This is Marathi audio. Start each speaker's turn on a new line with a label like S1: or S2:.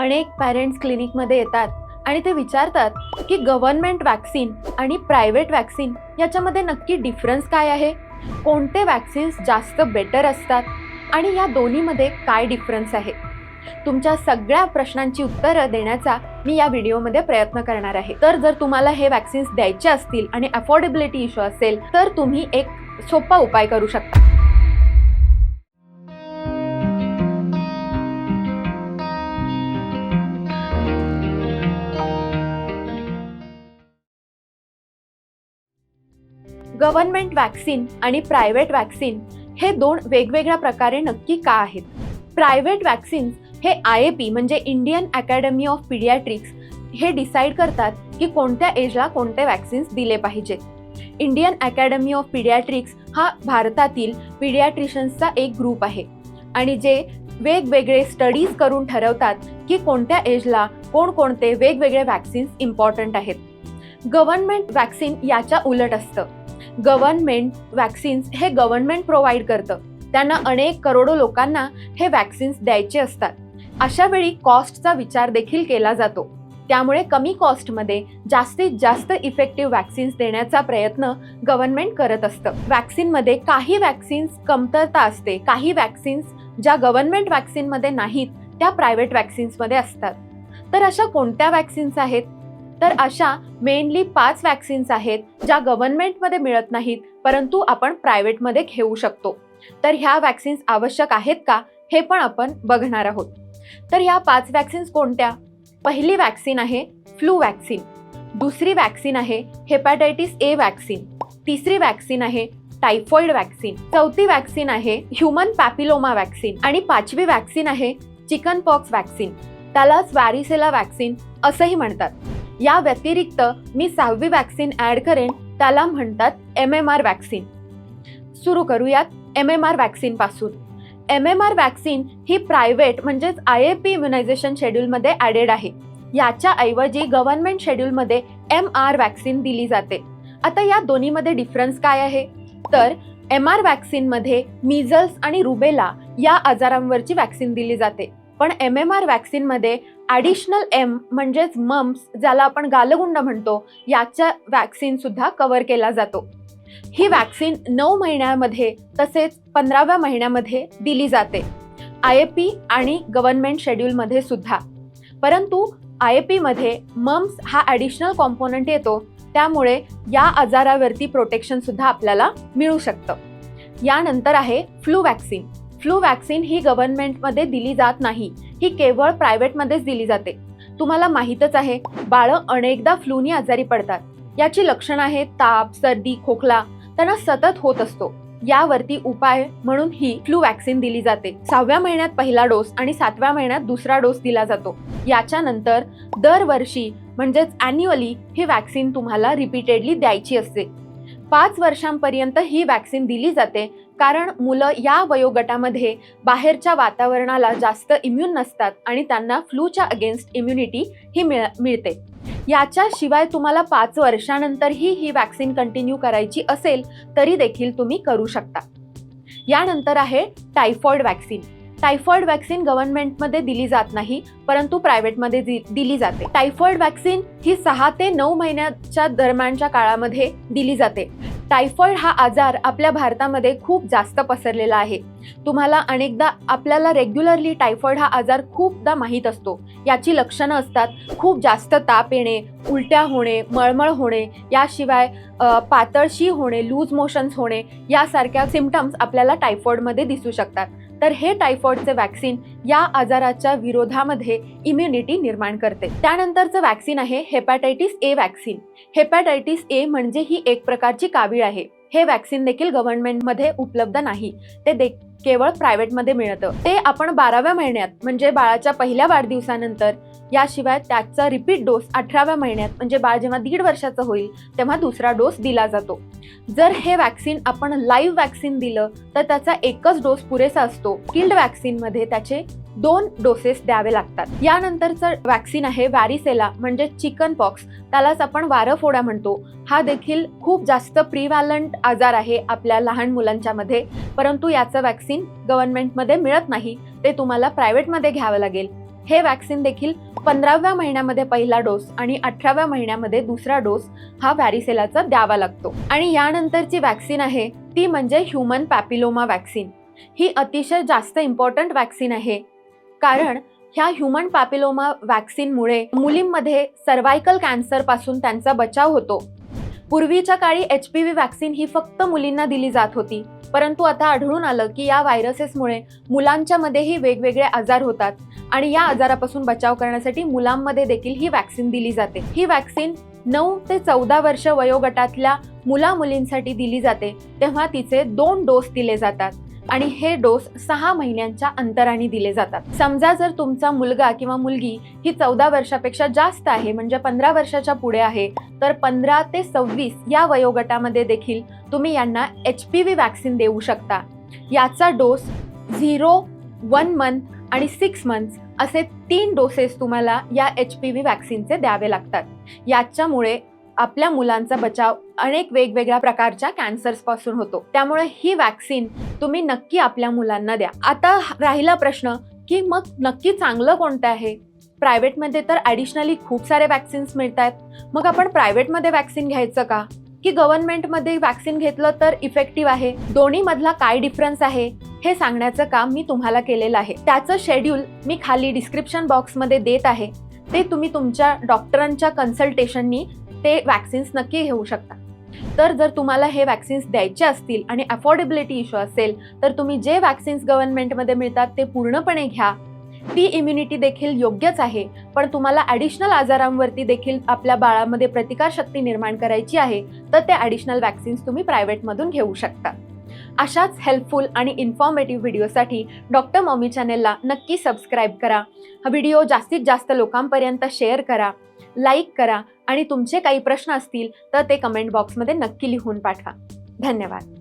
S1: अनेक पॅरेंट्स क्लिनिकमध्ये येतात आणि ते विचारतात की गव्हर्नमेंट वॅक्सिन आणि प्रायव्हेट वॅक्सिन याच्यामध्ये नक्की डिफरन्स काय आहे? कोणते वॅक्सिन्स जास्त बेटर असतात? आणि या दोन्हीमध्ये काय डिफरन्स आहे? तुमच्या सगळ्या प्रश्नांची उत्तरं देण्याचा मी या व्हिडिओमध्ये प्रयत्न करणार आहे. तर जर तुम्हाला हे वॅक्सिन्स द्यायचे असतील आणि अफोर्डेबिलिटी इश्यू असेल तर तुम्ही एक सोपा उपाय करू शकता. गव्हर्नमेंट वॅक्सिन आणि प्रायव्हेट वॅक्सिन हे दोन वेगवेगळ्या प्रकारे नक्की का आहेत? प्रायव्हेट वॅक्सिन्स हे आय ए पी म्हणजे इंडियन अकॅडमी ऑफ पिडियाट्रिक्स हे डिसाईड करतात की कोणत्या एजला कोणते वॅक्सिन्स दिले पाहिजेत. इंडियन अकॅडमी ऑफ पिडियाट्रिक्स हा भारतातील पिडियाट्रिशन्सचा एक ग्रुप आहे आणि जे वेगवेगळे स्टडीज करून ठरवतात की कोणत्या एजला कोणकोणते वेगवेगळे वॅक्सिन्स इम्पॉर्टंट आहेत. गव्हर्नमेंट वॅक्सिन याच्या उलट असतं. गव्हर्नमेंट वॅक्सिन्स हे गव्हर्नमेंट प्रोव्हाइड करतं. त्यांना अनेक करोडो लोकांना हे वॅक्सिन्स द्यायचे असतात. अशा वेळी कॉस्टचा विचार देखील केला जातो. त्यामुळे कमी कॉस्टमध्ये जास्तीत जास्त इफेक्टिव्ह वॅक्सिन्स देण्याचा प्रयत्न गव्हर्नमेंट करत असतं. वॅक्सिनमध्ये काही वॅक्सिन्स कमतरता असते. काही वॅक्सिन्स ज्या गव्हर्नमेंट वॅक्सिनमध्ये नाहीत त्या प्रायव्हेट वॅक्सिन्समध्ये असतात. तर अशा कोणत्या वॅक्सिन्स आहेत? तर अशा मेनली पाच वॅक्सिन्स आहेत ज्या गव्हर्नमेंटमध्ये मिळत नाहीत परंतु आपण प्रायव्हेटमध्ये घेऊ शकतो. तर ह्या वॅक्सिन्स आवश्यक आहेत का? हे पण आपण बघणार आहोत. तर ह्या पाच वॅक्सिन्स कोणत्या? पहिली वॅक्सिन आहे फ्लू वॅक्सिन दुसरी वॅक्सिन आहे हेपॅटायटिस ए वॅक्सिन तिसरी वॅक्सिन आहे टायफॉइड वॅक्सिन चौथी वॅक्सिन आहे ह्युमन पॅपिलोमा वॅक्सिन आणि पाचवी वॅक्सिन आहे चिकन पॉक्स वॅक्सिन त्याला स्वॅरिसेला वॅक्सिन असंही म्हणतात. या व्यतिरिक्त मी सहावी वॅक्सिन ॲड करेन त्याला म्हणतात एम एम आर वॅक्सिन सुरू करूयात एम एम आर वॅक्सिनपासून. एम एम आर वॅक्सिन ही प्रायव्हेट म्हणजेच आय ए पी इम्युनायझेशन शेड्यूलमध्ये ॲडेड आहे. याच्या ऐवजी गव्हर्नमेंट शेड्यूलमध्ये एम आर वॅक्सिन दिली जाते. आता या दोन्हीमध्ये डिफरन्स काय आहे? तर एम आर वॅक्सिनमध्ये मिझल्स आणि रुबेला या आजारांवरची वॅक्सिन दिली जाते. पण एम एम आर वॅक्सिनमध्ये ॲडिशनल एम म्हणजेच मम्स ज्याला आपण गालगुंड म्हणतो याच्या वॅक्सिनसुद्धा कवर कव्हर केला जातो. ही वॅक्सिन नऊ महिन्यामध्ये तसेच पंधराव्या महिन्यामध्ये दिली जाते. आय ए पी आणि गव्हर्नमेंट शेड्यूलमध्ये सुद्धा. परंतु आय ए पीमध्ये मम्स हा ॲडिशनल कॉम्पोनंट येतो त्यामुळे या आजारावरती प्रोटेक्शनसुद्धा आपल्याला मिळू शकतं. यानंतर आहे फ्लू वॅक्सिन फ्लू वॅक्सिन ही गव्हर्नमेंटमध्ये दिली जात नाही. ही केवळ प्रायव्हेटमध्येच दिली जाते. तुम्हाला माहीतच आहे बाळं अनेकदा फ्लूनी आजारी पडतात. याची लक्षणं आहेत ताप सर्दी खोकला त्यांना सतत होत असतो. यावरती उपाय म्हणून ही फ्लू वॅक्सिन दिली जाते. सहाव्या महिन्यात पहिला डोस आणि सातव्या महिन्यात दुसरा डोस दिला जातो. याच्यानंतर दरवर्षी म्हणजेच अॅन्युअली ही वॅक्सिन तुम्हाला रिपीटेडली द्यायची असते. पाच वर्षांपर्यंत ही वॅक्सिन दिली जाते कारण मुलं या वयोगटामध्ये बाहेरच्या वातावरणाला जास्त इम्युन नसतात आणि त्यांना फ्लूच्या अगेन्स्ट इम्युनिटी ही मिळ मिळते. याच्याशिवाय तुम्हाला पाच वर्षानंतरही ही वॅक्सिन कंटिन्यू करायची असेल तरी देखील तुम्ही करू शकता. यानंतर आहे टायफॉइड वॅक्सिन टायफॉइड वॅक्सिन गव्हर्नमेंटमध्ये दिली जात नाही परंतु प्रायव्हेटमध्ये दि दिली जाते. टायफॉइड वॅक्सिन ही सहा ते नऊ महिन्याच्या दरम्यानच्या काळामध्ये दिली जाते. टायफॉइड हा आजार आपल्या भारतामध्ये खूप जास्त पसरलेला आहे. तुम्हाला अनेकदा आपल्याला रेग्युलरली टायफॉइड हा आजार खूपदा माहीत असतो. याची लक्षणं असतात खूप जास्त ताप येणे उलट्या होणे मळमळ होणे याशिवाय पातळशी होणे लूज मोशन्स होणे यासारख्या सिमटम्स आपल्याला टायफॉइडमध्ये दिसू शकतात. तर हे टायफॉइडचे वॅक्सिन या आजाराच्या विरोधामध्ये इम्युनिटी निर्माण करते. त्यानंतरचं वॅक्सिन आहे hepatitis A vaccine hepatitis A म्हणजे ही एक प्रकारची कावीळ आहे. हे वॅक्सिन देखील गव्हर्नमेंटमध्ये उपलब्ध नाही. ते दे केवळ प्रायव्हेटमध्ये मिळतं. ते आपण बाराव्या महिन्यात म्हणजे बाळाच्या पहिल्या वाढदिवसानंतर याशिवाय त्याचा रिपीट डोस अठराव्या महिन्यात म्हणजे बाळ जेव्हा दीड वर्षाचं होईल तेव्हा दुसरा डोस दिला जातो. जर हे वॅक्सिन आपण लाईव्ह वॅक्सिन दिलं तर त्याचा एकच डोस पुरेसा असतो. किल्ड वॅक्सिनमध्ये त्याचे दोन डोसेस द्यावे लागतात. यानंतरचं वॅक्सिन आहे वॅरिसेला म्हणजे चिकन पॉक्स त्यालाच आपण वारफोडा म्हणतो. हा देखील खूप जास्त प्रिव्हॅलंट आजार आहे आपल्या लहान मुलांच्या मध्ये. परंतु याचं वॅक्सिन गव्हर्नमेंटमध्ये मिळत नाही. ते तुम्हाला प्रायव्हेटमध्ये घ्यावं लागेल. हे वॅक्सिन देखील पंधराव्या महिन्यामध्ये पहिला डोस आणि अठराव्या महिन्यामध्ये दुसरा डोस हा व्हॅरिसेलाचा द्यावा लागतो. आणि यानंतरची वॅक्सिन आहे ती म्हणजे ह्युमन पॅपिलोमा वॅक्सिन ही अतिशय जास्त इम्पॉर्टंट वॅक्सिन आहे. कारण ह्या ह्युमन पॅपिलोमा वॅक्सिनमुळे मुलींमध्ये सर्वायकल कॅन्सरपासून त्यांचा बचाव होतो. पूर्वीच्या काळी एच पी व्ही वॅक्सिन ही फक्त मुलींना दिली जात होती. परंतु आता आढळून आलं की या व्हायरसेसमुळे मुलांच्या मध्येही वेगवेगळे आजार होतात आणि या आजारापासून बचाव करण्यासाठी मुलांमध्ये देखील ही वॅक्सिन दिली जाते. ही वॅक्सिन नऊ ते चौदा वर्ष वयोगटातल्या मुला मुलींसाठी दिली जाते तेव्हा तिचे दोन डोस दिले जातात. आणि हे डोस सहा महिन्यांच्या अंतराने दिले जातात. समजा जर तुमचा मुलगा किंवा मुलगी ही चौदा वर्षापेक्षा जास्त आहे म्हणजे पंधरा वर्षाच्या पुढे आहे तर पंधरा ते सव्वीस या वयोगटामध्ये देखील तुम्ही यांना एच पी व्ही वॅक्सिन देऊ शकता. याचा डोस झिरो वन मंथ आणि सिक्स मंथ्स असे तीन डोसेस तुम्हाला या एच पी व्ही वॅक्सिनचे द्यावे लागतात. याच्यामुळे आपल्या मुलांचा बचाव अनेक वेगवेगळ्या प्रकारच्या कॅन्सर्सपासून होतो. त्यामुळे ही वॅक्सिन तुम्ही नक्की आपल्या मुलांना द्या. आता राहिला प्रश्न की मग नक्की चांगलं कोणतं आहे? प्रायव्हेटमध्ये तर ॲडिशनली खूप सारे वॅक्सिन्स मिळत आहेत मग आपण प्रायव्हेटमध्ये वॅक्सिन घ्यायचं का? की गव्हर्नमेंटमध्ये वॅक्सिन घेतलं तर इफेक्टिव्ह आहे? दोन्हीमधला काय डिफरन्स आहे? हे सांगण्याचं काम मी तुम्हाला केलेलं आहे. त्याचं शेड्यूल मी खाली डिस्क्रिप्शन बॉक्समध्ये देत आहे. ते तुम्ही तुमच्या डॉक्टरांच्या कन्सल्टेशननी ते वॅक्सिन्स नक्की घेऊ शकता. तर जर तुम्हाला हे वॅक्सिन्स द्यायचे असतील आणि अफोर्डेबिलिटी इश्यू असेल तर तुम्ही जे वॅक्सिन्स गव्हर्नमेंटमध्ये मिळतात ते पूर्णपणे घ्या. ती इम्युनिटी देखील योग्यच आहे पण तुम्हाला ॲडिशनल आजारांवरती देखील आपल्या बाळामध्ये प्रतिकारशक्ती निर्माण करायची आहे तर ते ॲडिशनल वॅक्सिन्स तुम्ही प्रायव्हेटमधून घेऊ शकता. अशाच हेल्पफुल आणि इन्फॉर्मेटिव्ह व्हिडिओसाठी डॉक्टर मॉमी चॅनेलला नक्की सबस्क्राईब करा. हा व्हिडिओ जास्तीत जास्त लोकांपर्यंत शेअर करा. लाईक करा. आणि तुमचे काही प्रश्न असतील तर ते कमेंट बॉक्समध्ये नक्की लिहून पाठवा. धन्यवाद.